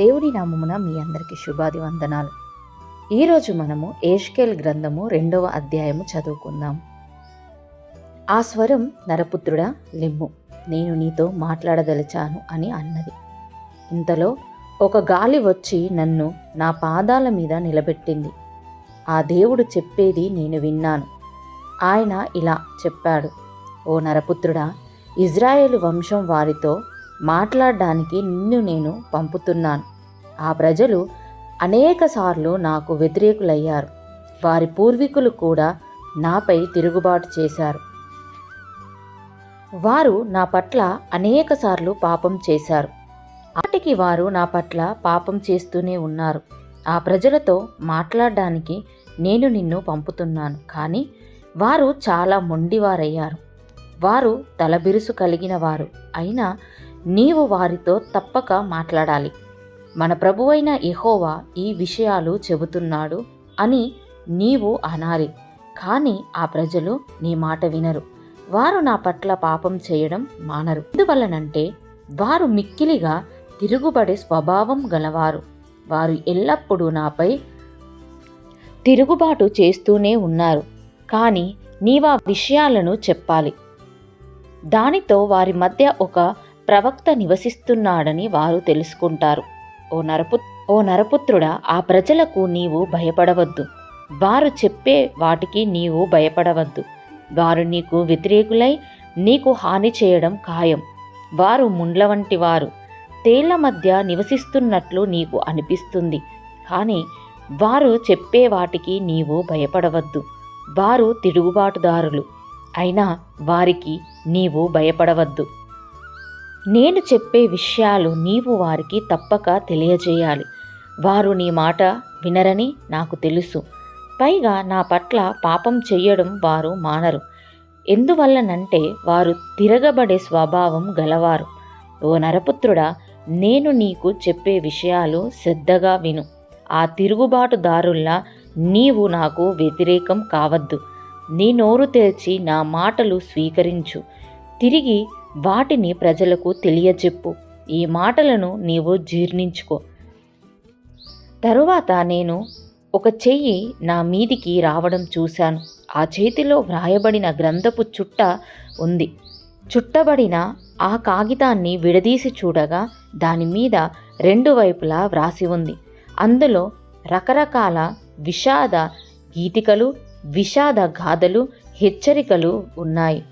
దేవుని నామమున మీ అందరికీ శుభాది వందనాలు ఈరోజు మనము ఏష్కేల్ గ్రంథము రెండవ అధ్యాయము చదువుకుందాం. ఆ స్వరం నరపుత్రుడా లిమ్ము. నేను నీతో మాట్లాడదలిచాను అని అన్నది. ఇంతలో ఒక గాలి వచ్చి నన్ను నా పాదాల మీద నిలబెట్టింది. ఆ దేవుడు చెప్పేది నేను విన్నాను. ఆయన ఇలా చెప్పాడు ఓ నరపుత్రుడా ఇజ్రాయేలు వంశం వారితో మాట్లాడడానికి నిన్ను నేను పంపుతున్నాను. ఆ ప్రజలు అనేకసార్లు నాకు వ్యతిరేకులయ్యారు. వారి పూర్వీకులు కూడా నాపై తిరుగుబాటు చేశారు. వారు నా పట్ల అనేకసార్లు పాపం చేశారు. ఆటికి వారు నా పట్ల పాపం చేస్తూనే ఉన్నారు. ఆ ప్రజలతో మాట్లాడడానికి నేను నిన్ను పంపుతున్నాను. కానీ వారు చాలా మొండివారయ్యారు. వారు తలబిరుసు కలిగిన వారు. అయినా నీవు వారితో తప్పక మాట్లాడాలి. మన ప్రభువైన ఎహోవా ఈ విషయాలు చెబుతున్నాడు అని నీవు అనాలి. కానీ ఆ ప్రజలు నీ మాట వినరు. వారు నా పట్ల పాపం చేయడం మానరు. ఎందువలనంటే వారు మిక్కిలిగా తిరుగుబడే స్వభావం గలవారు. వారు ఎల్లప్పుడూ నాపై తిరుగుబాటు చేస్తూనే ఉన్నారు. కానీ నీవా విషయాలను చెప్పాలి. దానితో వారి మధ్య ఒక ప్రవక్త నివసిస్తున్నాడని వారు తెలుసుకుంటారు. ఓ నరపు ఓ నరపుత్రుడా ఆ ప్రజలకు నీవు భయపడవద్దు. వారు చెప్పే వాటికి నీవు భయపడవద్దు. వారు నీకు వ్యతిరేకులై నీకు హాని చేయడం ఖాయం. వారు ముండ్ల వంటి వారు. తేళ్ళ మధ్య నివసిస్తున్నట్లు నీకు అనిపిస్తుంది. కానీ వారు చెప్పే వాటికి నీవు భయపడవద్దు. వారు తిరుగుబాటుదారులు. అయినా వారికి నీవు భయపడవద్దు. నేను చెప్పే విషయాలు నీవు వారికి తప్పక తెలియజేయాలి. వారు నీ మాట వినరని నాకు తెలుసు. పైగా నా పట్ల పాపం చెయ్యడం వారు మానరు. ఎందువల్లనంటే వారు తిరగబడే స్వభావం గలవారు. ఓ నరపుత్రుడా నేను నీకు చెప్పే విషయాలు శ్రద్ధగా విను. ఆ తిరుగుబాటుదారుల్లా నీవు నాకు వ్యతిరేకం కావద్దు. నీ నోరు తెరిచి నా మాటలు స్వీకరించు. తిరిగి వాటిని ప్రజలకు తెలియజెప్పు. ఈ మాటలను నీవు జీర్ణించుకో. తరువాత నేను ఒక చెయ్యి నా మీదికి రావడం చూశాను. ఆ చేతిలో వ్రాయబడిన గ్రంథపు చుట్ట ఉంది. చుట్టబడిన ఆ కాగితాన్ని విడదీసి చూడగా దాని మీద రెండు వైపులా వ్రాసి ఉంది. అందులో రకరకాల విషాద గీతికలు విషాద గాథలు హెచ్చరికలు ఉన్నాయి.